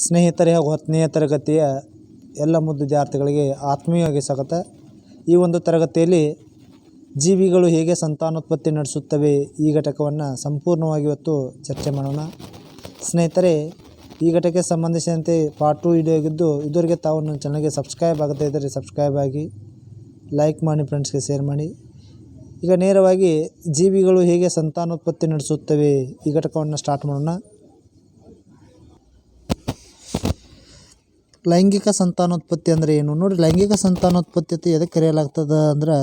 ಸ್ನೇಹಿತರೆ ಹಾಗೂ ಹತ್ತನೆಯ ತರಗತಿಯ ಎಲ್ಲ ಮುದ್ದು ವಿದ್ಯಾರ್ಥಿಗಳಿಗೆ ಆತ್ಮೀಯವಾಗಿ ಸ್ವಾಗತ. ಈ ಒಂದು ತರಗತಿಯಲ್ಲಿ ಜೀವಿಗಳು ಹೇಗೆ ಸಂತಾನೋತ್ಪತ್ತಿ ನಡೆಸುತ್ತವೆ ಈ ಘಟಕವನ್ನು ಸಂಪೂರ್ಣವಾಗಿ ಇವತ್ತು ಚರ್ಚೆ ಮಾಡೋಣ. ಸ್ನೇಹಿತರೆ, ಈ ಘಟಕಕ್ಕೆ ಸಂಬಂಧಿಸಿದಂತೆ ಪಾರ್ಟ್ ಟು ವಿಡಿಯೋ ಆಗಿದ್ದು, ಇದುವರೆಗೆ ತಾವು ನನ್ನ ಚಾನಲ್ಗೆ ಸಬ್ಸ್ಕ್ರೈಬ್ ಆಗದೇ ಇದ್ದರೆ ಸಬ್ಸ್ಕ್ರೈಬ್ ಆಗಿ ಲೈಕ್ ಮಾಡಿ ಫ್ರೆಂಡ್ಸ್ಗೆ ಶೇರ್ ಮಾಡಿ. ಈಗ ನೇರವಾಗಿ ಜೀವಿಗಳು ಹೇಗೆ ಸಂತಾನೋತ್ಪತ್ತಿ ನಡೆಸುತ್ತವೆ ಈ ಘಟಕವನ್ನು ಸ್ಟಾರ್ಟ್ ಮಾಡೋಣ. ಲೈಂಗಿಕ ಸಂತಾನೋತ್ಪತ್ತಿ ಅಂದರೆ ಏನು? ನೋಡಿ ಲೈಂಗಿಕ ಸಂತಾನೋತ್ಪತ್ತಿ ಅಂತ ಎದಕ್ಕೆ ಕರೆಯಲಾಗ್ತದ ಅಂದ್ರೆ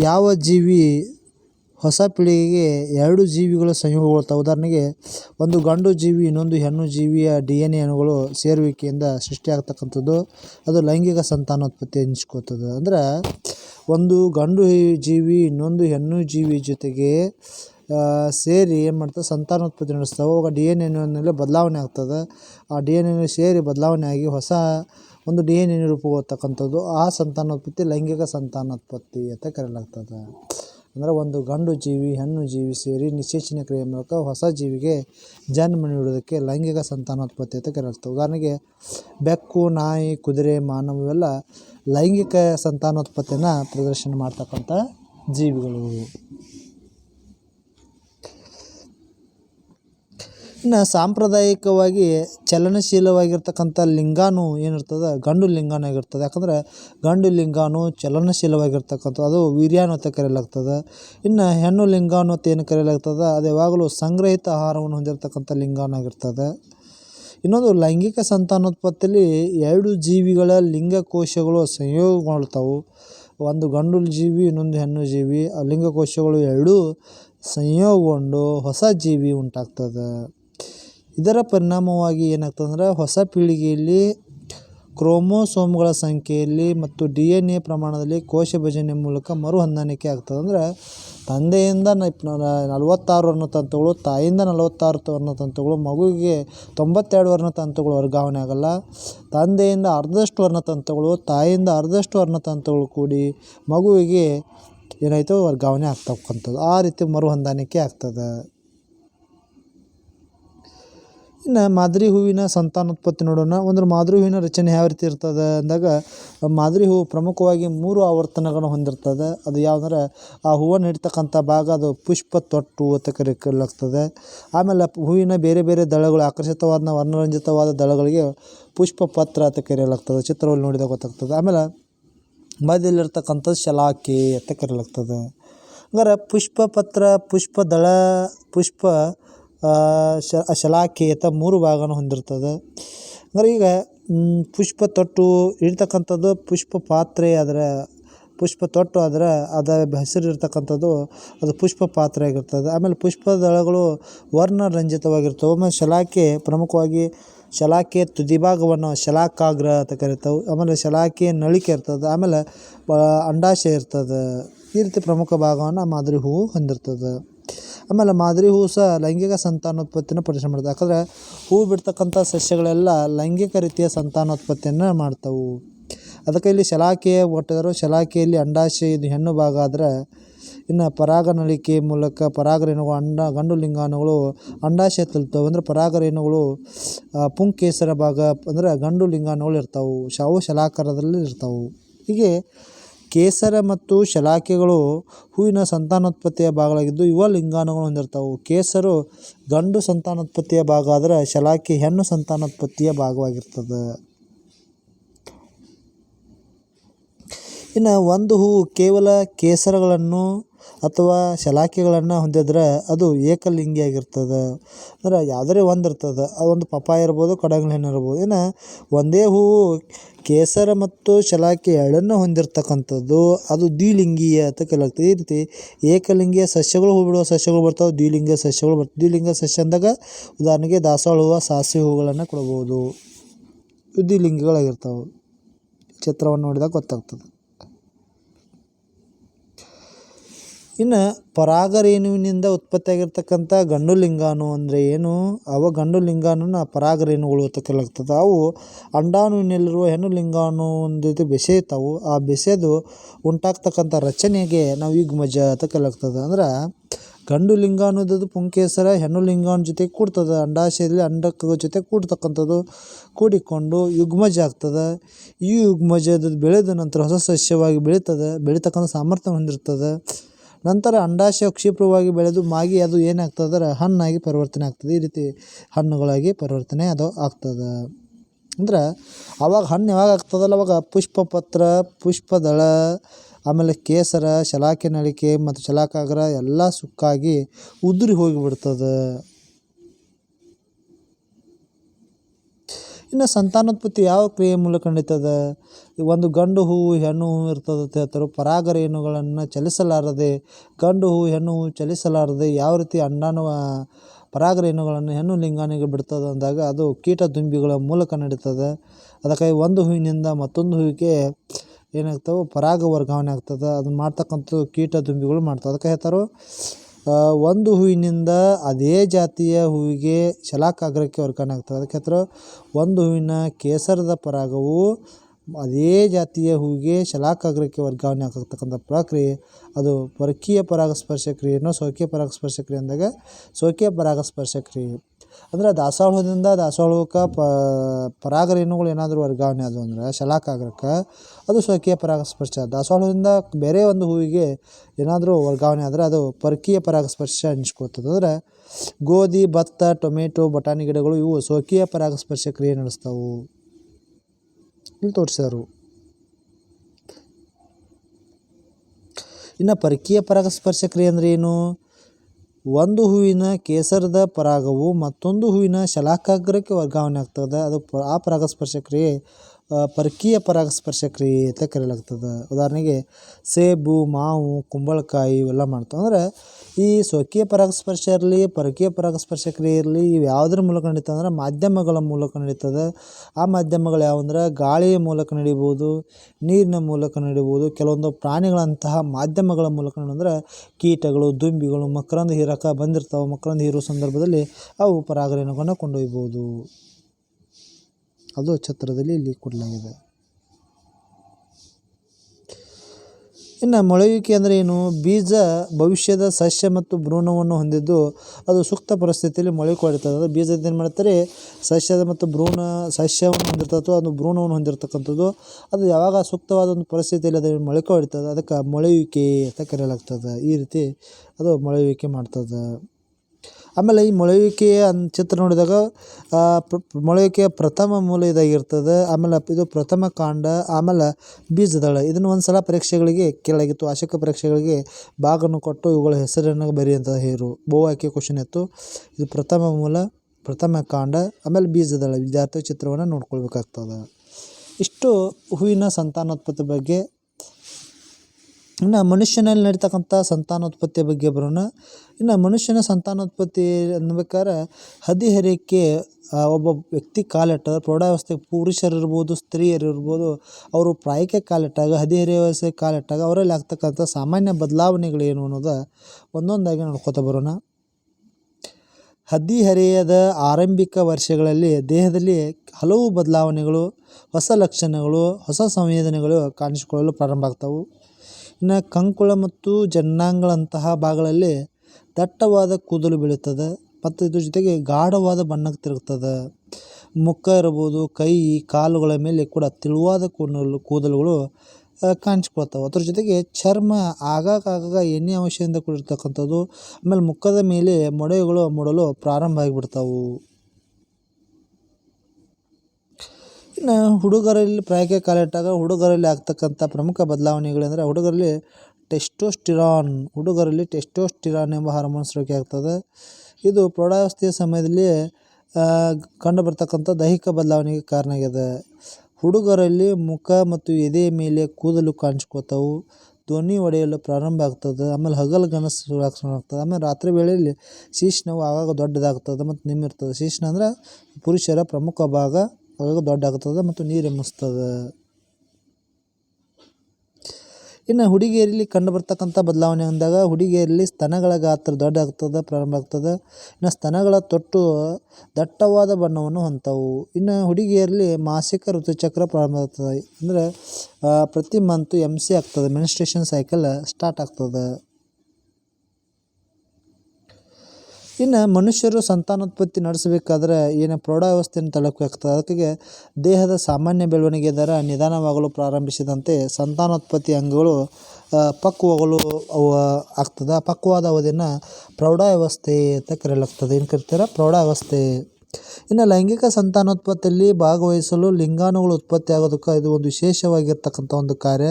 ಯಾವ ಜೀವಿ ಹೊಸ ಪೀಳಿಗೆಗೆ ಎರಡು ಜೀವಿಗಳು ಸಂಯೋಗಗೊಳ್ತಾವೆ. ಉದಾಹರಣೆಗೆ ಒಂದು ಗಂಡು ಜೀವಿ, ಇನ್ನೊಂದು ಹೆಣ್ಣು ಜೀವಿಯ ಡಿ ಎನ್ ಎ ಸೇರುವಿಕೆಯಿಂದ ಸೃಷ್ಟಿಯಾಗ್ತಕ್ಕಂಥದ್ದು. ಅದು ಲೈಂಗಿಕ ಸಂತಾನೋತ್ಪತ್ತಿ ಎನಿಸ್ಕೋತದೆ ಅಂದ್ರೆ ಒಂದು ಗಂಡು ಜೀವಿ, ಇನ್ನೊಂದು ಹೆಣ್ಣು ಜೀವಿ ಜೊತೆಗೆ ಸೇರಿ ಏನು ಮಾಡ್ತದೆ? ಸಂತಾನೋತ್ಪತ್ತಿ ನಡೆಸ್ತವೆ. ಅವಾಗ ಡಿ ಎನ್ ಎನಲ್ಲಿ ಬದಲಾವಣೆ ಆಗ್ತದೆ. ಆ ಡಿ ಎನ್ ಎ ಸೇರಿ ಬದಲಾವಣೆ ಆಗಿ ಹೊಸ ಒಂದು ಡಿ ಎನ್ ಎ ರೂಪುಗೊಳ್ತಕ್ಕಂಥದ್ದು. ಆ ಸಂತಾನೋತ್ಪತ್ತಿ ಲೈಂಗಿಕ ಸಂತಾನೋತ್ಪತ್ತಿ ಅಂತ ಕರೆಯಲಾಗ್ತದೆ. ಅಂದರೆ ಒಂದು ಗಂಡು ಜೀವಿ, ಹೆಣ್ಣು ಜೀವಿ ಸೇರಿ ನಿಶೇಚನ ಕ್ರಿಯೆ ಮೂಲಕ ಹೊಸ ಜೀವಿಗೆ ಜನ್ಮ ನೀಡುವುದಕ್ಕೆ ಲೈಂಗಿಕ ಸಂತಾನೋತ್ಪತ್ತಿ ಅಂತ ಕರೆಯಲಾಗ್ತದೆ. ಉದಾಹರಣೆಗೆ ಬೆಕ್ಕು, ನಾಯಿ, ಕುದುರೆ, ಮಾನವ ಇವೆಲ್ಲ ಲೈಂಗಿಕ ಸಂತಾನೋತ್ಪತ್ತಿಯನ್ನು ಪ್ರದರ್ಶನ ಮಾಡ್ತಕ್ಕಂಥ ಜೀವಿಗಳು ಇನ್ನು ಸಾಂಪ್ರದಾಯಿಕವಾಗಿ ಚಲನಶೀಲವಾಗಿರ್ತಕ್ಕಂಥ ಲಿಂಗಾನು ಏನಿರ್ತದೆ? ಗಂಡು ಲಿಂಗಾನು ಆಗಿರ್ತದೆ. ಯಾಕಂದ್ರೆ ಗಂಡು ಲಿಂಗಾನು ಚಲನಶೀಲವಾಗಿರ್ತಕ್ಕಂಥ, ಅದು ವೀರ್ಯಾನು ಅಂತ ಕರೆಯಲಾಗ್ತದೆ. ಇನ್ನು ಹೆಣ್ಣು ಲಿಂಗಾನು ಅಂತ ಏನು ಕರೆಯಲಾಗ್ತದೆ? ಅದು ಯಾವಾಗಲೂ ಸಂಗ್ರಹಿತ ಆಹಾರವನ್ನು ಹೊಂದಿರತಕ್ಕಂಥ ಲಿಂಗಾನು ಆಗಿರ್ತದೆ. ಇನ್ನೊಂದು ಲೈಂಗಿಕ ಸಂತಾನೋತ್ಪತ್ತಿಯಲ್ಲಿ ಎರಡು ಜೀವಿಗಳ ಲಿಂಗಕೋಶಗಳು ಸಂಯೋಗಗೊಳ್ತಾವೆ ಒಂದು ಗಂಡು ಜೀವಿ, ಇನ್ನೊಂದು ಹೆಣ್ಣು ಜೀವಿ. ಆ ಲಿಂಗಕೋಶಗಳು ಎರಡೂ ಸಂಯೋಗಗೊಂಡು ಹೊಸ ಜೀವಿ ಉಂಟಾಗ್ತದೆ. ಇದರ ಪರಿಣಾಮವಾಗಿ ಏನಾಗ್ತದೆ ಅಂದ್ರೆ ಹೊಸ ಪೀಳಿಗೆಯಲ್ಲಿ ಕ್ರೋಮೋಸೋಮ್ಗಳ ಸಂಖ್ಯೆಯಲ್ಲಿ ಮತ್ತು ಡಿ ಎನ್ ಎ ಪ್ರಮಾಣದಲ್ಲಿ ಕೋಶ ವಿಭಜನೆ ಮೂಲಕ ಮರು ಹೊಂದಾಣಿಕೆ ಆಗ್ತದೆ ಅಂದ್ರೆ ತಂದೆಯಿಂದ ನಲವತ್ತಾರು ವರ್ಣತಂತುಗಳು ತಾಯಿಯಿಂದ ನಲವತ್ತಾರು ವರ್ಣತಂತುಗಳು ಮಗುವಿಗೆ ತೊಂಬತ್ತೆರಡು ವರ್ಣತಂತುಗಳು ವರ್ಗಾವಣೆ ಆಗಲ್ಲ. ತಂದೆಯಿಂದ ಅರ್ಧದಷ್ಟು ವರ್ಣತಂತುಗಳು ತಾಯಿಯಿಂದ ಅರ್ಧದಷ್ಟು ವರ್ಣತಂತುಗಳು ಕೂಡಿ ಮಗುವಿಗೆ ಏನಾಯಿತು ವರ್ಗಾವಣೆ ಆಗ್ತಕ್ಕಂಥದ್ದು. ಆ ರೀತಿ ಮರು ಹೊಂದಾಣಿಕೆ ಆಗ್ತದೆ. ಇನ್ನು ಮಾದರಿ ಹೂವಿನ ಸಂತಾನೋತ್ಪತ್ತಿ ನೋಡೋಣ. ಒಂದು ಮಾದರಿ ಹೂವಿನ ರಚನೆ ಯಾವ ರೀತಿ ಇರ್ತದೆ ಅಂದಾಗ, ಮಾದರಿ ಹೂವು ಪ್ರಮುಖವಾಗಿ ಮೂರು ಆವರ್ತನಗಳನ್ನು ಹೊಂದಿರ್ತದೆ. ಅದು ಯಾವುದಂದ್ರೆ, ಆ ಹೂವನ್ನು ಇಡ್ತಕ್ಕಂಥ ಭಾಗ ಅದು ಪುಷ್ಪ ತೊಟ್ಟು ಅಂತ ಕರೆಯಲಾಗ್ತದೆ. ಆಮೇಲೆ ಹೂವಿನ ಬೇರೆ ಬೇರೆ ದಳಗಳು, ಆಕರ್ಷಿತವಾದ ವರ್ಣರಂಜಿತವಾದ ದಳಗಳಿಗೆ ಪುಷ್ಪ ಪತ್ರ ಅಂತ ಕರೆಯಲಾಗ್ತದೆ. ಚಿತ್ರವಲ್ಲಿ ನೋಡಿದಾಗ ಗೊತ್ತಾಗ್ತದೆ. ಆಮೇಲೆ ಮಧ್ಯದಲ್ಲಿರ್ತಕ್ಕಂಥದ್ದು ಶಲಾಕೆ ಅಂತ ಕರೆಯಲಾಗ್ತದೆ. ಹಂಗಾರೆ ಪುಷ್ಪ ಪತ್ರ, ಪುಷ್ಪ ದಳ, ಪುಷ್ಪ ಶ ಅಂತ ಮೂರು ಭಾಗನ ಹೊಂದಿರ್ತದೆ. ಅಂದ್ರೆ ಈಗ ಪುಷ್ಪ ತೊಟ್ಟು ಇರ್ತಕ್ಕಂಥದ್ದು ಪುಷ್ಪ ಪಾತ್ರೆ ಅದರ ಪುಷ್ಪ ತೊಟ್ಟು ಅದರ ಅದ ಹೆಸರು ಇರ್ತಕ್ಕಂಥದ್ದು ಅದು ಪುಷ್ಪ ಪಾತ್ರೆ ಆಗಿರ್ತದೆ. ಆಮೇಲೆ ಪುಷ್ಪ ದಳಗಳು ವರ್ಣರಂಜಿತವಾಗಿರ್ತವೆ. ಆಮೇಲೆ ಶಲಾಖೆ ಪ್ರಮುಖವಾಗಿ ಶಲಾಖೆ ತುದಿಭಾಗವನ್ನು ಶಲಾಖಾಗ್ರ ಅಂತ ಕರಿತಾವೆ. ಆಮೇಲೆ ಶಲಾಖೆ ನಳಿಕೆ ಇರ್ತದೆ. ಆಮೇಲೆ ಅಂಡಾಶಯ ಇರ್ತದೆ. ಈ ರೀತಿ ಪ್ರಮುಖ ಭಾಗವನ್ನು ಮಾದರಿ ಹೂವು ಹೊಂದಿರ್ತದೆ. ಆಮೇಲೆ ಮಾದರಿ ಹೂ ಸಹ ಲೈಂಗಿಕ ಸಂತಾನೋತ್ಪತ್ತಿನ ಪರಿಶ್ರಮ ಮಾಡ್ತದೆ. ಯಾಕಂದರೆ ಹೂ ಬಿಡ್ತಕ್ಕಂಥ ಸಸ್ಯಗಳೆಲ್ಲ ಲೈಂಗಿಕ ರೀತಿಯ ಸಂತಾನೋತ್ಪತ್ತಿಯನ್ನು ಮಾಡ್ತವೆ. ಅದಕ್ಕೆ ಇಲ್ಲಿ ಶಲಾಖೆಯ ಒಟ್ಟಿದ್ರು ಶಲಾಕೆಯಲ್ಲಿ ಅಂಡಾಶಯ ಹೆಣ್ಣು ಭಾಗ ಆದರೆ ಇನ್ನು ಪರಾಗನಳಿಕೆ ಮೂಲಕ ಪರಾಗರೇಣುಗಳು ಅಂಡ ಗಂಡು ಲಿಂಗಾಣುಗಳು ಅಂಡಾಶಯ ತಲುಪ್ತವೆ. ಅಂದರೆ ಪರಾಗರೇಣುಗಳು ರೇಣುಗಳು ಪುಂಕೇಸರ ಭಾಗ ಅಂದರೆ ಗಂಡು ಲಿಂಗಾಣುಗಳು ಇರ್ತಾವೆ. ಶಾವು ಶಲಾಕಾರದಲ್ಲಿ ಇರ್ತಾವೆ. ಹೀಗೆ ಕೇಸರ ಮತ್ತು ಶಲಾಕೆಗಳು ಹೂವಿನ ಸಂತಾನೋತ್ಪತ್ತಿಯ ಭಾಗಗಳಾಗಿದ್ದು ಯುವ ಲಿಂಗಾಣುಗಳು ಹೊಂದಿರ್ತಾವು ಕೇಸರು ಗಂಡು ಸಂತಾನೋತ್ಪತ್ತಿಯ ಭಾಗ ಆದರೆ ಶಲಾಕೆ ಹೆಣ್ಣು ಸಂತಾನೋತ್ಪತ್ತಿಯ ಭಾಗವಾಗಿರ್ತದೆ ಇನ್ನು ಒಂದು ಹೂವು ಕೇವಲ ಕೇಸರಗಳನ್ನು ಅಥವಾ ಶಲಾಕೆಗಳನ್ನು ಹೊಂದಿದ್ರೆ ಅದು ಏಕಲಿಂಗಿ ಆಗಿರ್ತದೆ ಅಂದ್ರೆ ಯಾವುದೇ ಒಂದು ಇರ್ತದೆ ಅದು ಒಂದು ಪಪಾಯ ಇರ್ಬೋದು ಕಡಂಗ್ಲ ಹಣ್ಣು ಇರ್ಬೋದು. ಇನ್ನು ಒಂದೇ ಹೂವು ಕೇಸರ ಮತ್ತು ಶಲಾಕೆ ಎರಡನ್ನೂ ಹೊಂದಿರತಕ್ಕಂಥದ್ದು, ಅದು ದ್ವಿಲಿಂಗೀಯ ಅಂತ ಕರೆಯಲಾಗ್ತದೆ ಈ ರೀತಿ ಏಕಲಿಂಗಿಯ ಸಸ್ಯಗಳು ಹೂ ಬಿಡುವ ಸಸ್ಯಗಳು ಬರ್ತಾವೆ ದ್ವಿಲಿಂಗ ಸಸ್ಯಗಳು ಬರ್ತವೆ. ದ್ವಿಲಿಂಗ ಸಸ್ಯ ಅಂದಾಗ ಉದಾಹರಣೆಗೆ ದಾಸವಾಳ ಹೂವು, ಸಾಸಿವೆ ಹೂಗಳನ್ನು ಕೊಡ್ಬೋದು. ದ್ವಿಲಿಂಗಿಗಳಾಗಿರ್ತಾವೆ. ಚಿತ್ರವನ್ನು ನೋಡಿದಾಗ ಗೊತ್ತಾಗ್ತದೆ. ಇನ್ನು ಪರಾಗರೇಣುವಿನಿಂದ ಉತ್ಪತ್ತಿಯಾಗಿರ್ತಕ್ಕಂಥ ಗಂಡು ಲಿಂಗಾಣು ಅಂದರೆ ಏನು? ಅವ ಗಂಡು ಲಿಂಗಾಣುನ ಪರಾಗರೇಣುಗಳು ಅಂತ ಕರೆಯಲಾಗ್ತದೆ ಅವು ಅಂಡಾಣುವಿನಲ್ಲಿರುವ ಹೆಣ್ಣು ಲಿಂಗಾಣು ಜೊತೆ ಬೆಸೆಯುತ್ತಾವು. ಆ ಬೆಸೆದು ಉಂಟಾಗ್ತಕ್ಕಂಥ ರಚನೆಗೆ ನಾವು ಯುಗ್ಮಜ ಅಂತ ಕರೆಯಲಾಗ್ತದೆ ಅಂದ್ರೆ ಗಂಡು ಲಿಂಗಾಣುದದು ಪುಂಕೇಸರ ಹೆಣ್ಣು ಲಿಂಗಾಣು ಜೊತೆ ಕೂಡ್ತದೆ. ಅಂಡಾಶಯದಲ್ಲಿ ಅಂಡಕ ಜೊತೆ ಕೂಡ್ತಕ್ಕಂಥದ್ದು ಕೂಡಿಕೊಂಡು ಯುಗ್ಮಜ ಆಗ್ತದೆ. ಈ ಯುಗ್ಮಜದ ಬೆಳೆದ ನಂತರ ಹೊಸ ಸಸ್ಯವಾಗಿ ಬೆಳೀತದೆ. ಬೆಳೀತಕ್ಕಂಥ ಸಾಮರ್ಥ್ಯ ಹೊಂದಿರ್ತದೆ. ನಂತರ ಅಂಡಾಶಯ ಕ್ಷಿಪ್ರವಾಗಿ ಬೆಳೆದು ಮಾಗಿ ಅದು ಏನಾಗ್ತದ್ರೆ ಹಣ್ಣಾಗಿ ಪರಿವರ್ತನೆ ಆಗ್ತದೆ. ಈ ರೀತಿ ಹಣ್ಣುಗಳಾಗಿ ಪರಿವರ್ತನೆ ಅದು ಆಗ್ತದೆ. ಅಂದ್ರೆ ಅವಾಗ ಹಣ್ಣು ಯಾವಾಗ ಆಗ್ತದಲ್ಲ? ಅವಾಗ ಪುಷ್ಪ ಪತ್ರ ಪುಷ್ಪದಳ, ಆಮೇಲೆ ಕೇಸರ, ಶಲಾಕೆ ನಳಿಕೆ ಮತ್ತು ಶಲಾಕಾಗ್ರ ಎಲ್ಲ ಸುಕ್ಕಾಗಿ ಉದುರಿ ಹೋಗಿಬಿಡ್ತದೆ. ಇನ್ನು ಸಂತಾನೋತ್ಪತ್ತಿ ಯಾವ ಕ್ರಿಯೆ ಮೂಲಕ ನಡೀತದೆ? ಒಂದು ಗಂಡು ಹೂವು, ಹೆಣ್ಣು ಹೂವು ಇರ್ತದೆ ಅಂತ ಹೇಳ್ತಾರೆ ಪರಾಗರೇಣುಗಳನ್ನು ಚಲಿಸಲಾರದೆ, ಗಂಡು ಹೂವು, ಹೆಣ್ಣು ಹೂವು ಚಲಿಸಲಾರದೆ ಯಾವ ರೀತಿ ಅಂಡಾಣು ಪರಾಗರೇಣುಗಳನ್ನು ಹೆಣ್ಣು ಲಿಂಗಾಣಿಗೆ ಬಿಡ್ತದೆ ಅಂದಾಗ ಅದು ಕೀಟ ದುಂಬಿಗಳ ಮೂಲಕ ನಡೀತದೆ. ಅದಕ್ಕಾಗಿ ಒಂದು ಹೂವಿನಿಂದ ಮತ್ತೊಂದು ಹೂವಿಗೆ ಏನಾಗ್ತವೆ? ಪರಾಗ ವರ್ಗಾವಣೆ ಆಗ್ತದೆ. ಅದನ್ನು ಮಾಡ್ತಕ್ಕಂಥ ಕೀಟ ದುಂಬಿಗಳು ಮಾಡ್ತವೆ. ಅದಕ್ಕೆ ಹೇಳ್ತಾರೆ ಒಂದು ಹೂವಿನಿಂದ ಅದೇ ಜಾತಿಯ ಹೂವಿಗೆ ಶಲಾಕಾಗ್ರಕ್ಕೆ ವರ್ಗಾವಣೆ ಆಗ್ತದೆ ಅದಕ್ಕೆ ಒಂದು ಹೂವಿನ ಕೇಸರದ ಪರಾಗವು ಅದೇ ಜಾತಿಯ ಹೂವಿಗೆ ಶಲಾಕಾಗ್ರಕ್ಕೆ ವರ್ಗಾವಣೆ ಆಗತಕ್ಕಂಥ ಪ್ರಕ್ರಿಯೆ. ಅದು ಪರಕೀಯ ಪರಾಗಸ್ಪರ್ಶ ಕ್ರಿಯೆಯನ್ನು ಸ್ವಕೀಯ ಪರಾಗಸ್ಪರ್ಶ ಕ್ರಿಯೆ ಅಂದಾಗ ಸ್ವಕೀಯ ಪರಾಗಸ್ಪರ್ಶ ಕ್ರಿಯೆ. ಅಂದ್ರೆ ದಾಸವಾಳದಿಂದ ದಾಸವಾಳಕ್ಕೆ ಪರಾಗರೇಣುಗಳು ಏನಾದರೂ ವರ್ಗಾವಣೆ ಆದವು ಅಂದ್ರೆ ಶಲಾಕಾಗ್ರಕ್ಕೆ ಅದು ಸ್ವಕೀಯ ಪರಾಗಸ್ಪರ್ಶ ದಾಸವಾಳದಿಂದ ಬೇರೆ ಒಂದು ಹೂವಿಗೆ ಏನಾದರೂ ವರ್ಗಾವಣೆ ಆದರೆ ಅದು ಪರಕೀಯ ಪರಾಗಸ್ಪರ್ಶ ಅನಿಸ್ಕೊಳ್ತದೆ ಅಂದ್ರೆ ಗೋಧಿ, ಭತ್ತ, ಟೊಮೆಟೊ, ಬಟಾಣಿ ಗಿಡಗಳು ಇವು ಸ್ವಕೀಯ ಪರಾಗಸ್ಪರ್ಶ ಕ್ರಿಯೆ ನಡೆಸ್ತಾವು. ಇಲ್ಲಿ ತೋರಿಸಿದರು. ಇನ್ನು ಪರಕೀಯ ಪರಾಗಸ್ಪರ್ಶ ಕ್ರಿಯೆ ಅಂದರೆ ಏನು? ಒಂದು ಹೂವಿನ ಕೇಸರದ ಪರಾಗವು ಮತ್ತೊಂದು ಹೂವಿನ ಶಲಾಕಾಗ್ರಕ್ಕೆ ವರ್ಗಾವಣೆ ಆಗ್ತದೆ. ಅದು ಆ ಪರಾಗಸ್ಪರ್ಶ ಕ್ರಿಯೆ ಪರಕೀಯ ಪರಾಗಸ್ಪರ್ಶ ಕ್ರಿಯೆ ಅಂತ ಕರೆಯಲಾಗ್ತದೆ. ಉದಾಹರಣೆಗೆ ಸೇಬು, ಮಾವು, ಕುಂಬಳಕಾಯಿ ಇವೆಲ್ಲ ಮಾಡ್ತಾವೆ. ಅಂದರೆ ಈ ಸ್ವಕೀಯ ಪರಾಗಸ್ಪರ್ಶ ಇರಲಿ, ಪರಕೀಯ ಪರಾಗಸ್ಪರ್ಶ ಕ್ರಿಯೆ ಇರಲಿ, ಇವು ಯಾವುದ್ರ ಮೂಲಕ ನಡೀತದೆ ಅಂದ್ರೆ ಮಾಧ್ಯಮಗಳ ಮೂಲಕ ನಡೀತದೆ. ಆ ಮಾಧ್ಯಮಗಳು ಯಾವಂದ್ರೆ ಗಾಳಿಯ ಮೂಲಕ ನಡಿಬೋದು, ನೀರಿನ ಮೂಲಕ ನಡಿಬೋದು, ಕೆಲವೊಂದು ಪ್ರಾಣಿಗಳಂತಹ ಮಾಧ್ಯಮಗಳ ಮೂಲಕ ಅಂದ್ರೆ ಕೀಟಗಳು, ದುಂಬಿಗಳು, ಮಕರಂದ ಹೀರಕ ಬಂದಿರ್ತಾವೆ. ಮಕರಂದ ಹೀರೋ ಸಂದರ್ಭದಲ್ಲಿ ಅವು ಪರಾಗರೇಣುಗಳನ್ನು ಕೊಂಡೊಯ್ಬೋದು. ಅದು ಛತ್ರದಲ್ಲಿ ಇಲ್ಲಿ ಕೊಡಲಾಗಿದೆ. ಇನ್ನು ಮೊಳೆಯುವಿಕೆ ಅಂದರೆ ಏನು? ಬೀಜ ಭವಿಷ್ಯದ ಸಸ್ಯ ಮತ್ತು ಭ್ರೂಣವನ್ನು ಹೊಂದಿದ್ದು ಅದು ಸೂಕ್ತ ಪರಿಸ್ಥಿತಿಯಲ್ಲಿ ಮೊಳಕೆ ಹೊಡಿತದೆ ಅದು ಬೀಜದ ಏನು ಮಾಡ್ತಾರೆ? ಸಸ್ಯದ ಮತ್ತು ಭ್ರೂಣ ಸಸ್ಯವನ್ನು ಹೊಂದಿರ್ತದೆ ಅದು ಭ್ರೂಣವನ್ನು ಹೊಂದಿರತಕ್ಕಂಥದ್ದು. ಅದು ಯಾವಾಗ ಸೂಕ್ತವಾದ ಒಂದು ಪರಿಸ್ಥಿತಿಯಲ್ಲಿ ಅದು ಮೊಳಕೆ ಹೊಡಿತದೆ ಅದಕ್ಕೆ ಮೊಳೆಯುವಿಕೆ ಅಂತ ಕರೆಯಲಾಗ್ತದೆ. ಈ ರೀತಿ ಅದು ಮೊಳೆಯುವಿಕೆ ಮಾಡ್ತದೆ. ಆಮೇಲೆ ಈ ಮೊಳವಿಕೆಯ ಚಿತ್ರ ನೋಡಿದಾಗ ಮೊಳವಿಕೆಯ ಪ್ರಥಮ ಮೂಲ ಇದಾಗಿರ್ತದೆ, ಆಮೇಲೆ ಇದು ಪ್ರಥಮ ಕಾಂಡ, ಆಮೇಲೆ ಬೀಜದಳ. ಇದನ್ನು ಒಂದು ಸಲ ಪರೀಕ್ಷೆಗಳಿಗೆ ಕೇಳಾಗಿತ್ತು ಆಶಕ ಪರೀಕ್ಷೆಗಳಿಗೆ ಭಾಗವನ್ನು ಕೊಟ್ಟು ಇವುಗಳ ಹೆಸರನ್ನು ಬರಿ ಅಂತ ಹೇರು. ಬಹು ಆಯ್ಕೆ ಕ್ವಶನ್ ಇತ್ತು. ಇದು ಪ್ರಥಮ ಮೂಲ, ಪ್ರಥಮ ಕಾಂಡ, ಆಮೇಲೆ ಬೀಜದಳ. ವಿದ್ಯಾರ್ಥಿ ಚಿತ್ರವನ್ನು ನೋಡ್ಕೊಳ್ಬೇಕಾಗ್ತದೆ. ಇಷ್ಟು ಹೂವಿನ ಸಂತಾನೋತ್ಪತ್ತಿ ಬಗ್ಗೆ. ಇನ್ನು ಮನುಷ್ಯನಲ್ಲಿ ನಡೀತಕ್ಕಂಥ ಸಂತಾನೋತ್ಪತ್ತಿಯ ಬಗ್ಗೆ ಬರೋಣ. ಇನ್ನು ಮನುಷ್ಯನ ಸಂತಾನೋತ್ಪತ್ತಿ ಅನ್ಬೇಕಾದ್ರೆ ಹದಿಹರೆಯಕ್ಕೆ ಒಬ್ಬ ವ್ಯಕ್ತಿ ಕಾಲಿಟ್ಟಾಗ ಪ್ರೌಢಾವಸ್ಥೆ ಪುರುಷರಿರ್ಬೋದು, ಸ್ತ್ರೀಯರಿರ್ಬೋದು, ಅವರು ಪ್ರಾಯಕ್ಕೆ ಕಾಲಿಟ್ಟಾಗ, ಹದಿಹರೆಯ ವಯಸ್ಸಿಗೆ ಕಾಲಿಟ್ಟಾಗ ಅವರಲ್ಲಿ ಆಗ್ತಕ್ಕಂಥ ಸಾಮಾನ್ಯ ಬದಲಾವಣೆಗಳೇನು ಅನ್ನೋದು ಒಂದೊಂದಾಗಿ ನೋಡ್ಕೊತಾ ಬರೋಣ. ಹದಿಹರೆಯದ ಆರಂಭಿಕ ವರ್ಷಗಳಲ್ಲಿ ದೇಹದಲ್ಲಿ ಹಲವು ಬದಲಾವಣೆಗಳು, ಹೊಸ ಲಕ್ಷಣಗಳು, ಹೊಸ ಸಂವೇದನೆಗಳು ಕಾಣಿಸಿಕೊಳ್ಳಲು ಪ್ರಾರಂಭ ಆಗ್ತವೆ. ಇನ್ನು ಕಂಕುಳ ಮತ್ತು ಜನಾಂಗಳಂತಹ ಭಾಗಗಳಲ್ಲಿ ದಟ್ಟವಾದ ಕೂದಲು ಬೆಳೀತದೆ ಮತ್ತು ಇದ್ರ ಜೊತೆಗೆ ಗಾಢವಾದ ಬಣ್ಣಕ್ಕೆ ತಿರುಗ್ತದೆ. ಮುಖ ಇರ್ಬೋದು ಕೈ, ಕಾಲುಗಳ ಮೇಲೆ ಕೂಡ ತೆಳುವಾದ ಕೂದಲು ಕೂದಲುಗಳು ಕಾಣಿಸ್ಕೊಳ್ತಾವೆ ಅದ್ರ ಜೊತೆಗೆ ಚರ್ಮ ಆಗಾಗ ಆಗಾಗ ಎಣ್ಣೆ ಅಂಶದಿಂದ ಕೂಡಿರ್ತಕ್ಕಂಥದ್ದು, ಆಮೇಲೆ ಮುಖದ ಮೇಲೆ ಮೊಡೆಗಳು ಮೂಡಲು ಪ್ರಾರಂಭ ಆಗಿಬಿಡ್ತಾವೆ. ಇನ್ನು ಹುಡುಗರಲ್ಲಿ, ಪ್ರಾಯಕ್ಕೆ ಕಾಲಿಟ್ಟಾಗ ಹುಡುಗರಲ್ಲಿ ಆಗ್ತಕ್ಕಂಥ ಪ್ರಮುಖ ಬದಲಾವಣೆಗಳೆಂದರೆ ಹುಡುಗರಲ್ಲಿ ಟೆಸ್ಟೋಸ್ಟಿರಾನ್, ಹುಡುಗರಲ್ಲಿ ಟೆಸ್ಟೋಸ್ಟಿರಾನ್ ಎಂಬ ಹಾರ್ಮೋನ್ ಆಗ್ತದೆ. ಇದು ಪ್ರೌಢಾವಸ್ಥೆಯ ಸಮಯದಲ್ಲಿ ಕಂಡುಬರ್ತಕ್ಕಂಥ ದೈಹಿಕ ಬದಲಾವಣೆಗೆ ಕಾರಣ ಆಗಿದೆ. ಹುಡುಗರಲ್ಲಿ ಮುಖ ಮತ್ತು ಎದೆಯ ಮೇಲೆ ಕೂದಲು ಕಾಣಿಸ್ಕೋತಾವು. ಧ್ವನಿ ಒಡೆಯಲು ಪ್ರಾರಂಭ ಆಗ್ತದೆ. ಆಮೇಲೆ ಹಗಲು ಗನಸು ಆಗ್ತದೆ. ಆಮೇಲೆ ರಾತ್ರಿ ವೇಳೆಯಲ್ಲಿ ಶಿಶ್ನವು ಆಗಾಗ ದೊಡ್ಡದಾಗ್ತದೆ ಮತ್ತು ನಿಮ್ಮಿರ್ತದೆ. ಶಿಶ್ನ ಅಂದ್ರೆ ಪುರುಷರ ಪ್ರಮುಖ ಭಾಗ ಆವಾಗ ದೊಡ್ಡಾಗ್ತದೆ ಮತ್ತು ನೀರು ಎಮ್ಮಿಸ್ತದೆ ಇನ್ನು ಹುಡುಗಿಯರಲ್ಲಿ ಕಂಡು ಬರ್ತಕ್ಕಂಥ ಬದಲಾವಣೆ ಅಂದಾಗ ಹುಡುಗಿಯರಲ್ಲಿ ಸ್ತನಗಳ ಗಾತ್ರ ದೊಡ್ಡ ಆಗ್ತದೆ, ಪ್ರಾರಂಭ ಆಗ್ತದೆ. ಇನ್ನು ಸ್ತನಗಳ ತೊಟ್ಟು ದಟ್ಟವಾದ ಬಣ್ಣವನ್ನು ಹೊಂತವು ಇನ್ನು ಹುಡುಗಿಯರಲ್ಲಿ ಮಾಸಿಕ ಋತುಚಕ್ರ ಪ್ರಾರಂಭ ಆಗ್ತದೆ. ಅಂದರೆ ಪ್ರತಿ ಮಂತು ಎಂ ಸಿ ಆಗ್ತದೆ. ಮೆನ್ಸ್ಟ್ರೇಷನ್ ಸೈಕಲ್ ಸ್ಟಾರ್ಟ್ ಆಗ್ತದೆ. ಇನ್ನು ಮನುಷ್ಯರು ಸಂತಾನೋತ್ಪತ್ತಿ ನಡೆಸಬೇಕಾದ್ರೆ ಏನು ಪ್ರೌಢಾವಸ್ಥೆಯನ್ನು ತಲುಪಬೇಕಾಗ್ತದೆ. ಅದಕ್ಕೆ ದೇಹದ ಸಾಮಾನ್ಯ ಬೆಳವಣಿಗೆ ದರ ನಿಧಾನವಾಗಲು ಪ್ರಾರಂಭಿಸಿದಂತೆ ಸಂತಾನೋತ್ಪತ್ತಿ ಅಂಗಗಳು ಪಕ್ವವಾಗಲು ಅವು ಆಗ್ತದೆ. ಪಕ್ವವಾದ ಅವಧಿಯನ್ನು ಪ್ರೌಢಾವಸ್ಥೆ ಅಂತ ಕರೆಯಲಾಗ್ತದೆ. ಏನು ಕರಿತಾರೆ? ಪ್ರೌಢಾವಸ್ಥೆ. ಇನ್ನು ಲೈಂಗಿಕ ಸಂತಾನೋತ್ಪತ್ತಿಯಲ್ಲಿ ಭಾಗವಹಿಸಲು ಲಿಂಗಾಣುಗಳು ಉತ್ಪತ್ತಿ ಆಗೋದಕ್ಕೆ ಇದು ಒಂದು ವಿಶೇಷವಾಗಿರ್ತಕ್ಕಂಥ ಒಂದು ಕಾರ್ಯ.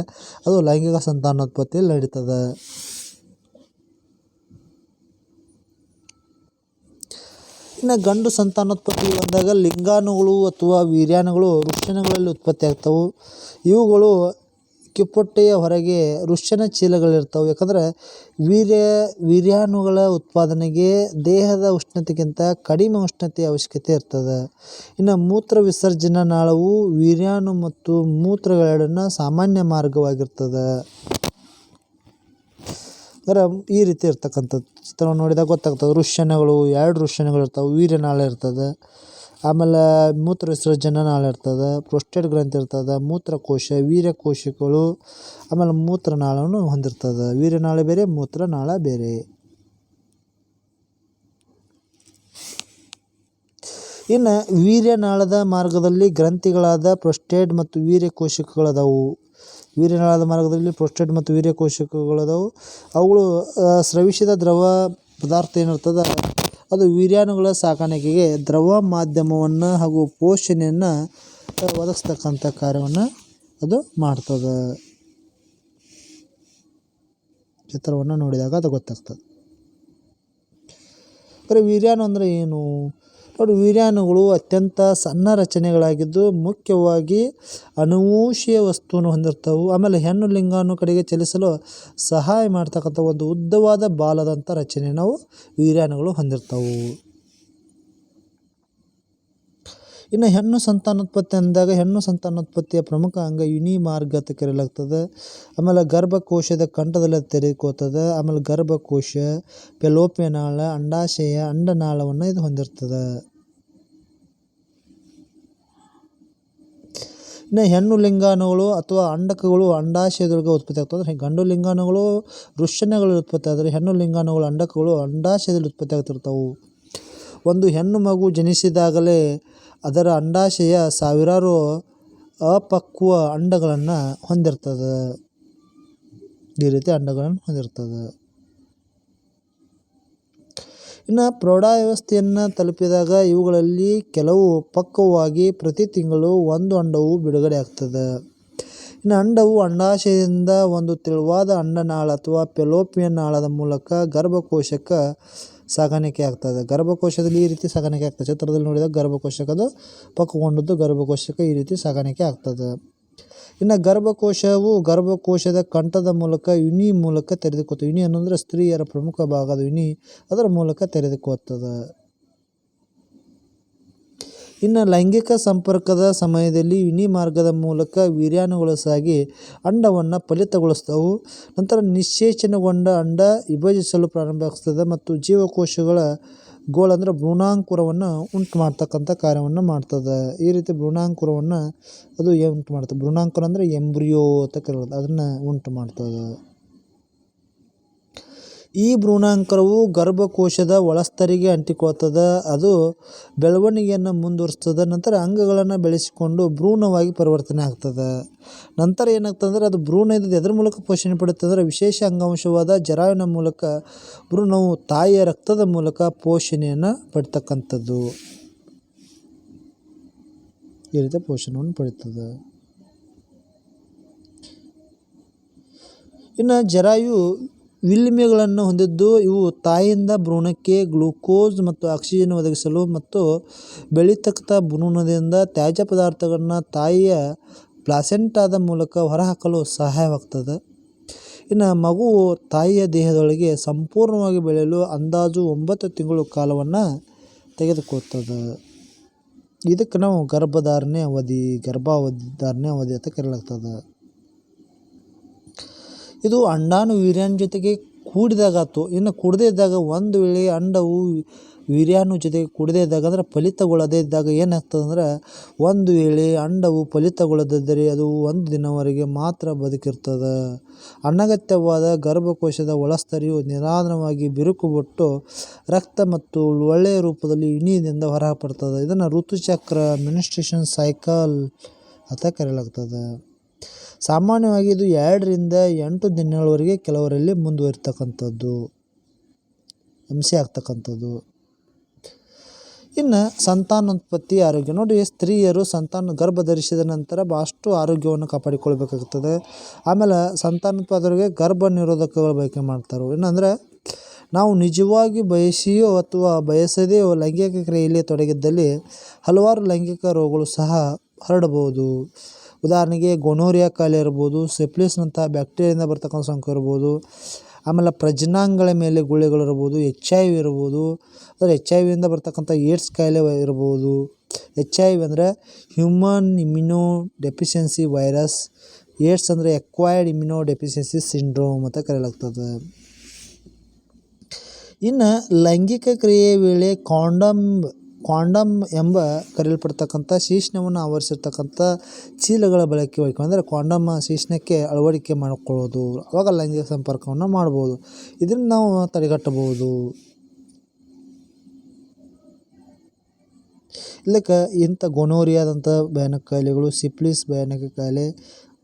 ಅದು ಲೈಂಗಿಕ ಸಂತಾನೋತ್ಪತ್ತಿಯಲ್ಲಿ ನಡೀತದೆ. ಇನ್ನು ಗಂಡು ಸಂತಾನೋತ್ಪತ್ತಿ ಬಂದಾಗ ಲಿಂಗಾಣುಗಳು ಅಥವಾ ವೀರ್ಯಾಣುಗಳು ವೃಷಣಗಳಲ್ಲಿ ಉತ್ಪತ್ತಿ ಆಗ್ತವೆ. ಇವುಗಳು ಕಿಪ್ಪೊಟ್ಟೆಯ ಹೊರಗೆ ವೃಷಣ ಚೀಲಗಳಿರ್ತವೆ ಯಾಕಂದರೆ ವೀರ್ಯ, ವೀರ್ಯಾಣುಗಳ ಉತ್ಪಾದನೆಗೆ ದೇಹದ ಉಷ್ಣತೆಗಿಂತ ಕಡಿಮೆ ಉಷ್ಣತೆಯ ಅವಶ್ಯಕತೆ ಇರ್ತದೆ. ಇನ್ನು ಮೂತ್ರ ವಿಸರ್ಜನಾ ನಾಳವು ವೀರ್ಯಾಣು ಮತ್ತು ಮೂತ್ರಗಳೆರಡನ್ನ ಸಾಮಾನ್ಯ ಮಾರ್ಗವಾಗಿರ್ತದೆ. ಅಂದ್ರೆ ಈ ರೀತಿ ಇರ್ತಕ್ಕಂಥದ್ದು. ಚಿತ್ರವನ್ನು ನೋಡಿದಾಗ ಗೊತ್ತಾಗ್ತದೆ ವೃಷಣಗಳು ಎರಡು ವೃಷಣಗಳು ಇರ್ತವೆ, ವೀರ್ಯನಾಳ ಇರ್ತದೆ, ಆಮೇಲೆ ಮೂತ್ರ ವಿಸರ್ಜನ ನಾಳ ಇರ್ತದೆ ಪ್ರೋಸ್ಟೇಟ್ ಗ್ರಂಥಿ ಇರ್ತದೆ, ಮೂತ್ರಕೋಶ, ವೀರ್ಯಕೋಶಗಳು, ಆಮೇಲೆ ಮೂತ್ರನಾಳವನ್ನು ಹೊಂದಿರ್ತದೆ. ವೀರ್ಯನಾಳ ಬೇರೆ ಮೂತ್ರನಾಳ ಬೇರೆ. ಇನ್ನು ವೀರ್ಯನಾಳದ ಮಾರ್ಗದಲ್ಲಿ ಗ್ರಂಥಿಗಳಾದ ಪ್ರೊಸ್ಟೇಡ್ ಮತ್ತು ವೀರ್ಯಕೋಶಕಗಳದಾವು ವೀರ್ಯನಾಳದ ಮಾರ್ಗದಲ್ಲಿ ಪ್ರೊಸ್ಟೇಟ್ ಮತ್ತು ವೀರ್ಯಕೋಶಕಗಳದಾವು ಅವುಗಳು ಆ, ಸ್ರವಿಸಿದ ದ್ರವ ಪದಾರ್ಥ ಏನಿರ್ತದೆ ಅದು ವೀರ್ಯಾಣುಗಳ ಸಾಕಾಣಿಕೆಗೆ ದ್ರವ ಮಾಧ್ಯಮವನ್ನು ಹಾಗೂ ಪೋಷಣೆಯನ್ನು ಒದಗಿಸ್ತಕ್ಕಂಥ ಕಾರ್ಯವನ್ನು ಅದು ಮಾಡ್ತದೆ. ಚಿತ್ರವನ್ನು ನೋಡಿದಾಗ ಅದು ಗೊತ್ತಾಗ್ತದೆ. ಬರೀ ವೀರ್ಯಾನು ಅಂದರೆ ಏನು? ನೋಡಿ ವೀರ್ಯಾಣುಗಳು ಅತ್ಯಂತ ಸಣ್ಣ ರಚನೆಗಳಾಗಿದ್ದು ಮುಖ್ಯವಾಗಿ ಅನುವಂಶೀಯ ವಸ್ತುವನ್ನು ಹೊಂದಿರ್ತವೆ. ಆಮೇಲೆ ಹೆಣ್ಣು ಲಿಂಗವನ್ನು ಕಡೆಗೆ ಚಲಿಸಲು ಸಹಾಯ ಮಾಡ್ತಕ್ಕಂಥ ಒಂದು ಉದ್ದವಾದ ಬಾಲದಂಥ ರಚನೆ ನಾವು ವೀರ್ಯಾಣುಗಳು ಹೊಂದಿರ್ತವೆ. ಇನ್ನು ಹೆಣ್ಣು ಸಂತಾನೋತ್ಪತ್ತಿ ಅಂದಾಗ ಹೆಣ್ಣು ಸಂತಾನೋತ್ಪತ್ತಿಯ ಪ್ರಮುಖ ಅಂಗ ಯುನಿ ಮಾರ್ಗ ಅಂತ ಕರೆಯಲಾಗ್ತದೆ. ಆಮೇಲೆ ಗರ್ಭಕೋಶದ ಕಂಠದಲ್ಲಿ ತೆರೆಕೋತದೆ ಆಮೇಲೆ ಗರ್ಭಕೋಶ ಪೆಲೋಪಿಯ ನಾಳ ಅಂಡಾಶಯ, ಅಂಡನಾಳವನ್ನು ಇದು ಹೊಂದಿರ್ತದೆ. ಇನ್ನು ಹೆಣ್ಣು ಲಿಂಗಾಣುಗಳು ಅಥವಾ ಅಂಡಕಗಳು ಅಂಡಾಶಯದೊಳಗೆ ಉತ್ಪತ್ತಿ ಆಗ್ತದೆ ಗಂಡು ಲಿಂಗಾಣುಗಳು ವೃಷಣಗಳು ಉತ್ಪತ್ತಿ ಆದರೆ ಹೆಣ್ಣು ಲಿಂಗಾಣುಗಳು ಅಂಡಕಗಳು ಅಂಡಾಶಯದಲ್ಲಿ ಉತ್ಪತ್ತಿ ಆಗ್ತಿರ್ತವೆ. ಒಂದು ಹೆಣ್ಣು ಮಗು ಜನಿಸಿದಾಗಲೇ ಅದರ ಅಂಡಾಶಯ ಸಾವಿರಾರು ಅಪಕ್ವ ಅಂಡಗಳನ್ನು ಹೊಂದಿರ್ತದ. ಈ ರೀತಿ ಅಂಡಗಳನ್ನು ಹೊಂದಿರ್ತದೆ. ಇನ್ನು ಪ್ರೌಢಾವಸ್ಥೆಯನ್ನು ತಲುಪಿದಾಗ ಇವುಗಳಲ್ಲಿ ಕೆಲವು ಪಕ್ವವಾಗಿ ಪ್ರತಿ ತಿಂಗಳು ಒಂದು ಅಂಡವು ಬಿಡುಗಡೆ ಆಗ್ತದೆ. ಇನ್ನು ಅಂಡವು ಅಂಡಾಶಯದಿಂದ ಒಂದು ತೆಳುವಾದ ಅಂಡನಾಳ ಅಥವಾ ಪೆಲೋಪಿಯನ್ ನಾಳದ ಮೂಲಕ ಗರ್ಭಕೋಶಕ್ಕೆ ಸಾಗಾಣಿಕೆ ಆಗ್ತದೆ. ಗರ್ಭಕೋಶದಲ್ಲಿ ಈ ರೀತಿ ಸಾಗಾಣಿಕೆ ಆಗ್ತದೆ. ಚಿತ್ರದಲ್ಲಿ ನೋಡಿದಾಗ ಗರ್ಭಕೋಶಕದು ಪಕ್ಕಗೊಂಡದ್ದು ಗರ್ಭಕೋಶಕ್ಕೆ ಈ ರೀತಿ ಸಾಗಾಣಿಕೆ ಆಗ್ತದೆ. ಇನ್ನು ಗರ್ಭಕೋಶವು ಗರ್ಭಕೋಶದ ಕಂಠದ ಮೂಲಕ ಯುನಿ ಮೂಲಕ ತೆರೆದುಕೋತದೆ ಯುನಿ ಅನ್ನೋದ್ರೆ ಸ್ತ್ರೀಯರ ಪ್ರಮುಖ ಭಾಗದ ಯುನಿ ಅದರ ಮೂಲಕ ತೆರೆದುಕೋತದೆ ಇನ್ನು ಲೈಂಗಿಕ ಸಂಪರ್ಕದ ಸಮಯದಲ್ಲಿ ಯುನಿ ಮಾರ್ಗದ ಮೂಲಕ ವೀರ್ಯಾಣುಗಳು ಸಾಗಿ ಅಂಡವನ್ನು ಫಲಿತಗೊಳಿಸ್ತವು. ನಂತರ ನಿಶ್ಚೇಚನಗೊಂಡ ಅಂಡ ವಿಭಜಿಸಲು ಪ್ರಾರಂಭಿಸ್ತದೆ ಮತ್ತು ಜೀವಕೋಶಗಳ ಗೋಳ ಅಂದರೆ ಭ್ರೂಣಾಂಕುರವನ್ನು ಉಂಟು ಮಾಡ್ತಕ್ಕಂಥ ಕಾರ್ಯವನ್ನು ಮಾಡ್ತದೆ. ಈ ರೀತಿ ಭ್ರೂಣಾಂಕುರವನ್ನು ಅದು ಉಂಟು ಮಾಡ್ತದೆ. ಭ್ರೂಣಾಂಕುರ ಅಂದರೆ ಎಂಬ್ರಿಯೋ ಅಂತ ಕರೆಯೋದು ಅದನ್ನು ಉಂಟು ಮಾಡ್ತದೆ. ಈ ಭ್ರೂಣಾಂಕರವು ಗರ್ಭಕೋಶದ ಒಳಸ್ತರಿಗೆ ಅಂಟಿಕೊಳ್ತದೆ. ಅದು ಬೆಳವಣಿಗೆಯನ್ನು ಮುಂದುವರಿಸ್ತದೆ. ನಂತರ ಅಂಗಗಳನ್ನು ಬೆಳೆಸಿಕೊಂಡು ಭ್ರೂಣವಾಗಿ ಪರಿವರ್ತನೆ ಆಗ್ತದೆ. ನಂತರ ಏನಾಗ್ತದೆ ಅಂದರೆ ಅದು ಭ್ರೂಣ ಇದ್ದದ್ದು ಎದ್ರ ಮೂಲಕ ಪೋಷಣೆ ಪಡುತ್ತೆ ಅಂದರೆ ವಿಶೇಷ ಅಂಗಾಂಶವಾದ ಜರಾಯುವಿನ ಮೂಲಕ, ಭ್ರೂಣವು ತಾಯಿಯ ರಕ್ತದ ಮೂಲಕ ಪೋಷಣೆಯನ್ನು ಪಡ್ತಕ್ಕಂಥದ್ದು. ಈ ರೀತಿ ಪೋಷಣೆಯನ್ನು ಪಡೀತದೆ. ಇನ್ನು ಜರಾಯು ವಿಲ್ಮೆಗಳನ್ನು ಹೊಂದಿದ್ದು ಇವು ತಾಯಿಯಿಂದ ಭ್ರೂಣಕ್ಕೆ ಗ್ಲೂಕೋಸ್ ಮತ್ತು ಆಕ್ಸಿಜನ್ ಒದಗಿಸಲು ಮತ್ತು ಬೆಳೀತಕ್ಕಂಥ ಭ್ರೂಣದಿಂದ ತ್ಯಾಜ್ಯ ಪದಾರ್ಥಗಳನ್ನು ತಾಯಿಯ ಪ್ಲಾಸೆಂಟಾದ ಮೂಲಕ ಹೊರಹಾಕಲು ಸಹಾಯವಾಗ್ತದೆ. ಇನ್ನು ಮಗು ತಾಯಿಯ ದೇಹದೊಳಗೆ ಸಂಪೂರ್ಣವಾಗಿ ಬೆಳೆಯಲು ಅಂದಾಜು ಒಂಬತ್ತು ತಿಂಗಳು ಕಾಲವನ್ನು ತೆಗೆದುಕೊಳ್ತದೆ. ಇದಕ್ಕೆ ನಾವು ಗರ್ಭಧಾರಣೆ ಅವಧಿ, ಗರ್ಭಾವಧಿ ಧಾರಣೆ ಅವಧಿ ಅಂತ ಕರೆಯಲಾಗ್ತದೆ. ಇದು ಅಂಡಾನು ವೀರ್ಯಾಣು ಜೊತೆಗೆ ಕೂಡಿದಾಗ ಆಯ್ತು ಇನ್ನು ಕೂಡದೇ ಇದ್ದಾಗ ಒಂದು ವೇಳೆ ಅಂಡವು ವೀರ್ಯಾಣು ಜೊತೆಗೆ ಕೂಡದೇ ಇದ್ದಾಗ ಅಂದರೆ ಫಲಿತಗೊಳ್ಳದೇ ಇದ್ದಾಗ ಏನಾಗ್ತದಂದ್ರೆ ಒಂದು ವೇಳೆ ಅಂಡವು ಫಲಿತಗೊಳ್ಳದಿದ್ದರೆ ಅದು ಒಂದು ದಿನವರೆಗೆ ಮಾತ್ರ ಬದುಕಿರ್ತದೆ. ಅನಗತ್ಯವಾದ ಗರ್ಭಕೋಶದ ಒಳಸ್ತರಿಯು ನಿಧಾನವಾಗಿ ಬಿರುಕುಬಿಟ್ಟು ರಕ್ತ ಮತ್ತು ಒಳ್ಳೆಯ ರೂಪದಲ್ಲಿ ಇಣಿಯಿಂದ ಹೊರಹಾಕ್ಬಿಡ್ತದೆ ಇದನ್ನು ಋತುಚಕ್ರ ಮಿನಿಸ್ಟ್ರೇಷನ್ ಸೈಕಲ್ ಅಂತ ಕರೆಯಲಾಗ್ತದೆ. ಸಾಮಾನ್ಯವಾಗಿ ಇದು ಎರಡರಿಂದ ಎಂಟು ದಿನಗಳವರೆಗೆ ಕೆಲವರಲ್ಲಿ ಮುಂದುವರಿತಕ್ಕಂಥದ್ದು, ಹಿಂಸೆ ಆಗ್ತಕ್ಕಂಥದ್ದು. ಇನ್ನು ಸಂತಾನೋತ್ಪತ್ತಿ, ಆರೋಗ್ಯ. ನೋಡಿ ಸ್ತ್ರೀಯರು ಸಂತಾನ ಗರ್ಭ ಧರಿಸಿದ ನಂತರ ಭಾಳಷ್ಟು ಆರೋಗ್ಯವನ್ನು ಕಾಪಾಡಿಕೊಳ್ಬೇಕಾಗ್ತದೆ. ಆಮೇಲೆ ಸಂತಾನೋತ್ಪಾದರಿಗೆ ಗರ್ಭ ನಿರೋಧಕಗಳು ಬಳಕೆ ಮಾಡ್ತಾರೆ. ಏನಂದ್ರೆ ನಾವು ನಿಜವಾಗಿ ಬಯಸಿಯೋ ಅಥವಾ ಬಯಸದೆಯೋ ಲೈಂಗಿಕ ಕ್ರಿಯೆಯಲ್ಲಿ ತೊಡಗಿದ್ದಲ್ಲಿ ಹಲವಾರು ಲೈಂಗಿಕ ರೋಗಗಳು ಸಹ ಹರಡಬಹುದು. ಉದಾಹರಣೆಗೆ ಗೊನೋರಿಯಾ ಕಾಯಿಲೆ ಇರ್ಬೋದು ಸಿಪ್ಲಿಸ್ನಂಥ ಬ್ಯಾಕ್ಟೀರಿಯಿಂದ ಬರ್ತಕ್ಕಂಥ ಸೋಂಕು ಇರ್ಬೋದು, ಆಮೇಲೆ ಪ್ರಜ್ನಾಂಗಗಳ ಮೇಲೆ ಗುಳ್ಳೆಗಳಿರ್ಬೋದು ಎಚ್ ಐ ವಿ ಇರ್ಬೋದು, ಅಂದರೆ ಎಚ್ ಐ ವಿಯಿಂದ ಬರ್ತಕ್ಕಂಥ ಏಡ್ಸ್ ಕಾಯಿಲೆ ಇರ್ಬೋದು. ಎಚ್ ಐ ವಿ ಅಂದರೆ human immuno deficiency virus, AIDS ಅಂದರೆ ಎಕ್ವೈರ್ಡ್ ಇಮ್ಯುನೋ ಡೆಫಿಷಿಯನ್ಸಿ ಸಿಂಡ್ರೋಮ್ ಅಂತ ಕರೆಯಲಾಗ್ತದೆ. ಇನ್ನು ಲೈಂಗಿಕ ಕ್ರಿಯೆ ವೇಳೆ ಕಾಂಡಮ್ ಕಾಂಡಮ್ ಎಂಬ ಕರೆಯಲ್ಪಡ್ತಕ್ಕಂಥ ಶೀಶ್ನವನ್ನು ಆವರಿಸಿರ್ತಕ್ಕಂಥ ಚೀಲಗಳ ಬಳಕೆ ಅಂದರೆ ಕ್ವಾಂಡಮ್ ಶೀಶ್ನಕ್ಕೆ ಅಳವಡಿಕೆ ಮಾಡಿಕೊಳ್ಳೋದು ಅವಾಗ ಲೈಂಗಿಕ ಸಂಪರ್ಕವನ್ನು ಮಾಡ್ಬೋದು. ಇದನ್ನು ನಾವು ತಡೆಗಟ್ಟಬಹುದು. ಇಲ್ಲಕ್ಕೆ, ಇಂಥ ಗೊನೋರಿಯಾದಂಥ ಭಯಾನಕ ಕಾಯಿಲೆಗಳು ಸಿಪ್ಲಿಸ್ ಭಯಾನಕ ಕಾಯಿಲೆ,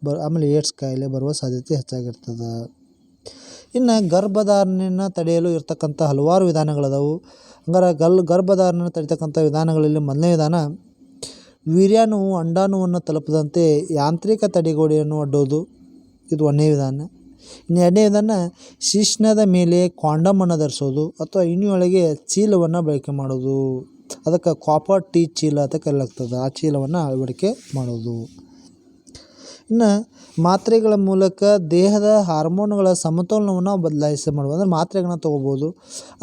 ಬ ಆಮೇಲೆ ಏಡ್ಸ್ ಕಾಯಿಲೆ ಬರುವ ಸಾಧ್ಯತೆ ಹೆಚ್ಚಾಗಿರ್ತದೆ. ಇನ್ನು ಗರ್ಭಧಾರಣೆಯನ್ನು ತಡೆಯಲು ಇರ್ತಕ್ಕಂಥ ಹಲವಾರು ವಿಧಾನಗಳದಾವು. ಹಂಗಾರೆ ಗಲ್ ಗರ್ಭಧಾರಣ ತಡಿತಕ್ಕಂಥ ವಿಧಾನಗಳಲ್ಲಿ ಮೊದಲನೇ ವಿಧಾನ ವೀರ್ಯಾಣುವು ಅಂಡಾಣುವನ್ನು ತಲುಪದಂತೆ ಯಾಂತ್ರಿಕ ತಡೆಗೋಡೆಯನ್ನು ಒಡ್ಡೋದು ಇದು ಒಂದನೇ ವಿಧಾನ. ಇನ್ನು ಎರಡನೇ ವಿಧಾನ ಶಿಶ್ನದ ಮೇಲೆ ಕಾಂಡಮನ್ನು ಧರಿಸೋದು ಅಥವಾ ಇನ್ನೊಳಗೆ ಚೀಲವನ್ನು ಬಳಕೆ ಮಾಡೋದು. ಅದಕ್ಕೆ ಕಾಪರ್ ಟೀ ಚೀಲ ಅಂತ ಕರೆಯಲಾಗ್ತದೆ ಆ ಚೀಲವನ್ನು ಅಳವಡಿಕೆ ಮಾಡೋದು. ಇನ್ನು ಮಾತ್ರೆಗಳ ಮೂಲಕ ದೇಹದ ಹಾರ್ಮೋನುಗಳ ಸಮತೋಲನವನ್ನು ಬದಲಾಯಿಸಿ ಮಾಡ್ಬೋದು. ಅಂದರೆ ಮಾತ್ರೆಗಳನ್ನ ತೊಗೋಬೋದು.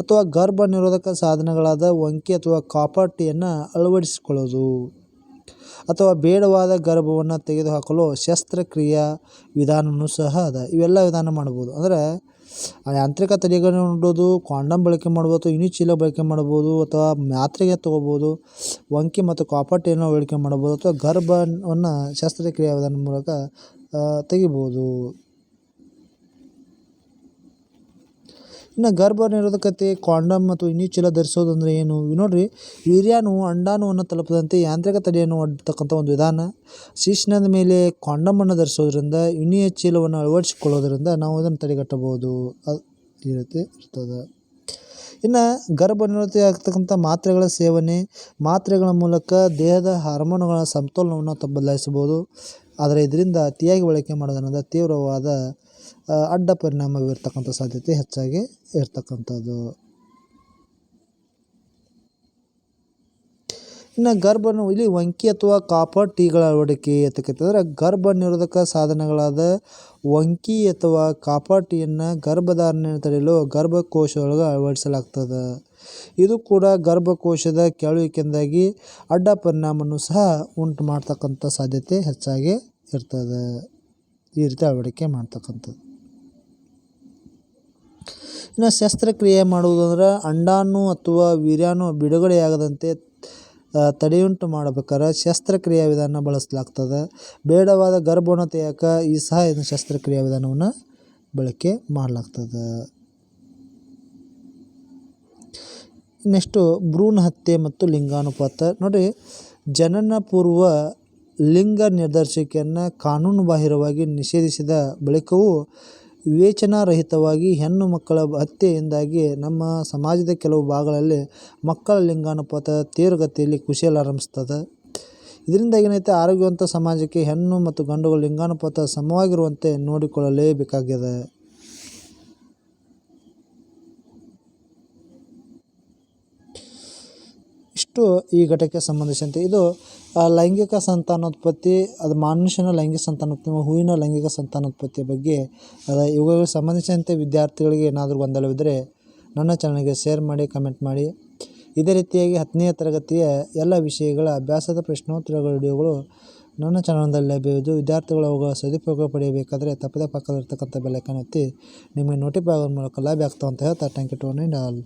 ಅಥವಾ ಗರ್ಭ ನಿರೋಧಕ ಸಾಧನಗಳಾದ ವಂಕಿ ಅಥವಾ ಕಾಪರ್ ಟೀಯನ್ನು ಅಳವಡಿಸಿಕೊಳ್ಳೋದು. ಅಥವಾ ಬೇಡವಾದ ಗರ್ಭವನ್ನು ತೆಗೆದುಹಾಕಲು ಶಸ್ತ್ರಕ್ರಿಯಾ ವಿಧಾನವೂ ಸಹ ಅದ. ಇವೆಲ್ಲ ವಿಧಾನ ಮಾಡ್ಬೋದು. ಅಂದರೆ ಯಾಂತ್ರಿಕ ತಲೆಗಳನ್ನು ನೋಡೋದು ಕಾಂಡಮ್ ಬಳಕೆ ಮಾಡ್ಬೋದು ಅಥವಾ ಇನಿ ಚೀಲ ಬಳಕೆ ಮಾಡ್ಬೋದು, ಅಥವಾ ಮಾತ್ರೆಗೆ ತೊಗೋಬೋದು ವಂಕಿ ಮತ್ತು ಕಾಪರ್ ಟೀಯನ್ನು ಬಳಕೆ ಮಾಡ್ಬೋದು, ಅಥವಾ ಗರ್ಭವನ್ನು ಶಸ್ತ್ರಕ್ರಿಯೆ ವಿಧಾನದ ಮೂಲಕ ತೆಗಿಬೋದು. ಇನ್ನು ಗರ್ಭ ನಿರೋಧಕತೆ, ಕಾಂಡಮ್ ಮತ್ತು ಇನ್ನೂ ಚೀಲ ಧರಿಸೋದು ಅಂದರೆ ಏನು? ನೋಡಿರಿ ವೀರ್ಯಾಣು ಅಂಡಾಣುವನ್ನು ತಲುಪದಂತೆ ಯಾಂತ್ರಿಕ ತಡೆಯನ್ನು ಒಡ್ತಕ್ಕಂಥ ಒಂದು ವಿಧಾನ. ಶಿಶ್ನದ ಮೇಲೆ ಕಾಂಡಮನ್ನು ಧರಿಸೋದ್ರಿಂದ ಇನಿಯ ಚೀಲವನ್ನು ಅಳವಡಿಸಿಕೊಳ್ಳೋದ್ರಿಂದ ನಾವು ಅದನ್ನು ತಡೆಗಟ್ಟಬಹುದು. ಅದು ಇರ್ತದೆ. ಇನ್ನು ಗರ್ಭ ನಿರೋಧಿ ಆಗ್ತಕ್ಕಂಥ ಮಾತ್ರೆಗಳ ಸೇವನೆ, ಮಾತ್ರೆಗಳ ಮೂಲಕ ದೇಹದ ಹಾರ್ಮೋನುಗಳ ಸಮತೋಲನವನ್ನು ಬದಲಾಯಿಸಬಹುದು. ಆದರೆ ಇದರಿಂದ ಅತಿಯಾಗಿ ಬಳಕೆ ಮಾಡೋದರಿಂದ ತೀವ್ರವಾದ ಅಡ್ಡ ಪರಿಣಾಮ ಬೀರ್ತಕ್ಕಂಥ ಸಾಧ್ಯತೆ ಹೆಚ್ಚಾಗಿ ಇರ್ತಕ್ಕಂಥದ್ದು. ಇನ್ನು ಗರ್ಭನು, ಇಲ್ಲಿ ವಂಕಿ ಅಥವಾ ಕಾಪರ್ ಟೀಗಳ ಅಳವಡಿಕೆ ಎತ್ತಕ್ಕಂತಂದರೆ ಗರ್ಭ ನಿರೋಧಕ ಸಾಧನಗಳಾದ ವಂಕಿ ಅಥವಾ ಕಾಪರ್ ಟೀಯನ್ನು ಗರ್ಭಧಾರಣೆಯನ್ನು ತಡೆಯಲು ಗರ್ಭಕೋಶದೊಳಗೆ ಅಳವಡಿಸಲಾಗ್ತದೆ. ಇದು ಕೂಡ ಗರ್ಭಕೋಶದ ಕೆಳುವಿಕೆಯಿಂದಾಗಿ ಅಡ್ಡ ಪರಿಣಾಮವನ್ನು ಸಹ ಉಂಟು ಮಾಡ್ತಕ್ಕಂಥ ಸಾಧ್ಯತೆ ಹೆಚ್ಚಾಗಿ ಇರ್ತದೆ. ಈ ರೀತಿ ಅಳವಡಿಕೆ ಮಾಡ್ತಕ್ಕಂಥದ್ದು. ಇನ್ನು ಶಸ್ತ್ರಕ್ರಿಯೆ ಮಾಡುವುದು ಅಂದ್ರೆ ಅಂಡಾಣು ಅಥವಾ ವೀರ್ಯಾಣು ಬಿಡುಗಡೆಯಾಗದಂತೆ ತಡೆಯುಂಟು ಮಾಡಬೇಕಾದ್ರೆ ಶಸ್ತ್ರಕ್ರಿಯಾ ವಿಧಾನ ಬಳಸಲಾಗ್ತದೆ. ಬೇಡವಾದ ಗರ್ಭವನ್ನು ತೆಗೆಯಕ ಈ ಸಹ ಇದನ್ನು ಶಸ್ತ್ರಕ್ರಿಯಾ ವಿಧಾನವನ್ನು ಬಳಕೆ ಮಾಡಲಾಗ್ತದೆ. ನೆಕ್ಸ್ಟು ಭ್ರೂಣ ಹತ್ಯೆ ಮತ್ತು ಲಿಂಗಾನುಪಾತ. ನೋಡಿ, ಜನನ ಪೂರ್ವ ಲಿಂಗ ನಿರ್ದೇಶಿಕೆಯನ್ನು ಕಾನೂನುಬಾಹಿರವಾಗಿ ನಿಷೇಧಿಸಿದ ಬಳಿಕವೂ ವಿವೇಚನಾರಹಿತವಾಗಿ ಹೆಣ್ಣು ಮಕ್ಕಳ ಹತ್ಯೆಯಿಂದಾಗಿ ನಮ್ಮ ಸಮಾಜದ ಕೆಲವು ಭಾಗಗಳಲ್ಲಿ ಮಕ್ಕಳ ಲಿಂಗಾನುಪಾತ ತೀವ್ರಗತಿಯಲ್ಲಿ ಕುಸಿಯಲಾರಂಭಿಸ್ತದೆ ಇದರಿಂದ ಏನೈತೆ ಆರೋಗ್ಯವಂತ ಸಮಾಜಕ್ಕೆ ಹೆಣ್ಣು ಮತ್ತು ಗಂಡುಗಳ ಲಿಂಗಾನುಪಾತ ಸಮವಾಗಿರುವಂತೆ ನೋಡಿಕೊಳ್ಳಲೇಬೇಕಾಗಿದೆ. ಇಷ್ಟು ಈ ಘಟಕ್ಕೆ ಸಂಬಂಧಿಸಿದಂತೆ. ಇದು ಲೈಂಗಿಕ ಸಂತಾನೋತ್ಪತ್ತಿ, ಅದು ಮನುಷ್ಯನ ಲೈಂಗಿಕ ಸಂತಾನೋತ್ಪತ್ತಿ ಹೂವಿನ ಲೈಂಗಿಕ ಸಂತಾನೋತ್ಪತ್ತಿಯ ಬಗ್ಗೆ ಇವುಗಳಿಗೆ ಸಂಬಂಧಿಸಿದಂತೆ ವಿದ್ಯಾರ್ಥಿಗಳಿಗೆ ಏನಾದರೂ ಗೊಂದಲವಿದ್ದರೆ ನನ್ನ ಚಾನಲ್ಗೆ ಶೇರ್ ಮಾಡಿ, ಕಮೆಂಟ್ ಮಾಡಿ. ಇದೇ ರೀತಿಯಾಗಿ ಹತ್ತನೇ ತರಗತಿಯ ಎಲ್ಲ ವಿಷಯಗಳ ಅಭ್ಯಾಸದ ಪ್ರಶ್ನೋತ್ತರಗಳ ವಿಡಿಯೋಗಳು ನನ್ನ ಚಾನಲ್ನಲ್ಲಿ ಲಭ್ಯವಿದ್ದು, ವಿದ್ಯಾರ್ಥಿಗಳು ಅವುಗಳ ಸದುಪಯೋಗ ಪಡೆಯಬೇಕಾದರೆ ತಪ್ಪದೇ ಪಕ್ಕದಲ್ಲಿರ್ತಕ್ಕಂಥ ಬೆಲೆ ಒತ್ತಿ, ನಿಮಗೆ ನೋಟಿಫೈ ಆಗೋದ್ರ ಮೂಲಕ ಲಭ್ಯ ಆಗ್ತಾವಂತ ಹೇಳ್ತಾ ಟ್ಯಾಂಕ್ ಯು ಟು ಆಲ್